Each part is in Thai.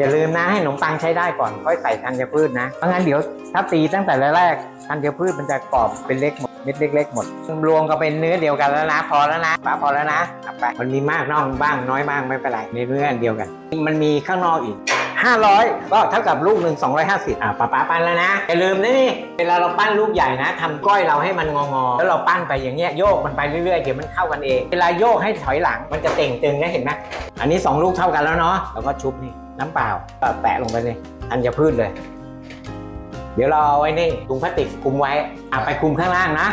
อย่าลืมนะให้ขนมปังใช้ได้ก่อนค่อยใส่ธัญพืชนะเพราะงั้นเดี๋ยวถ้าตีตั้งแต่แรกธัญพืชมันจะกรอบเป็นเล็กหมดเม็ดเล็ก ๆ หมดรวมก็เป็นเนื้อเดียวกันแล้วนะ พอแล้วนะป้าพอแล้วนะเอาไปมันมีมากน้อยบ้างน้อยบ้างไม่เป็นไรในเนื้อเดียวกัน มันมีข้างนอกอีก500 ก็เท่ากับลูกหนึ่ง250อะป้าป้าปั้นแล้วนะอย่าลืมนะนี่เวลาเราปั้นลูกใหญ่นะทำก้อยเราให้มันงอๆแล้วเราปั้นไปอย่างเงี้ยโยกมันไปเรื่อยๆเดี๋ยวมันเข้ากันเอง เวลาโยกให้ถอยหลังมันจะเต่งตึงนะเห็นไหมอันนี้ 2 ลูกเท่ากันแล้วเนาะแล้วก็ชุบนี่ น้ำเปล่าก็แปะลงไปเลยอัญพืชเลย เดี๋ยวเราเอาไว้นี่ถุงพลาสติกคลุมไว้อะไปคลุมข้างล่างนะ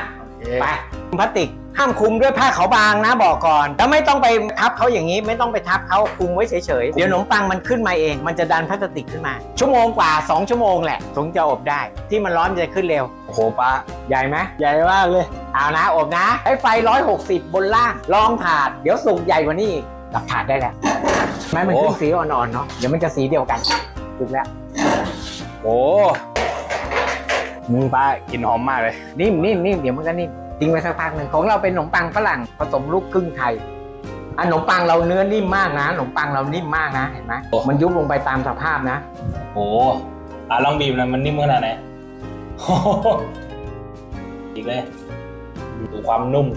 ไปถุงพลาสติกห้ามคลุมด้วยผ้าขาวบางนะบอกก่อนแล้วไม่ต้องไปทับเขาอย่างนี้ไม่ต้องไปทับเขาคลุมไว้เฉยๆเดี๋ยวขนมปังมันขึ้นมาเอง มันจะดันพลาสติกขึ้นมา ชั่วโมงกว่า 2 ชั่วโมงแหละถึงจะอบได้ ที่มันร้อนมันจะขึ้นเร็ว โอ้โหป้าใหญ่ไหมใหญ่มากเลยเอานะอบนะให้ไฟ 160 บนล่างลองถาด เดี๋ยวสุกใหญ่กว่านี้อีกกับถาดได้แล้ว แม้มันขึ้นโอ้สีอ่อนๆเนาะเดี๋ยวมันจะสีเดียวกันสุกแล้ว โอ้ป้ากลินหอมมากเลย นิ่มนิ่มนิ่มเดี๋ยวมันก็นิ่มทิ้งไว้สักพักหนึ่งของเราเป็นขนมปังฝรั่งผสมลูกครึ่งไทยอันขนมปังเราเนื้อนิ่มมากนะขนมปังเรานิ่มมากนะเห็นไหมโอ้มันยุบลงไปตามสภาพนะโอ้อะลองบีบหนะมันนิ่มขนาดไหนโอ้โหอีกเลยดูความนุ่ม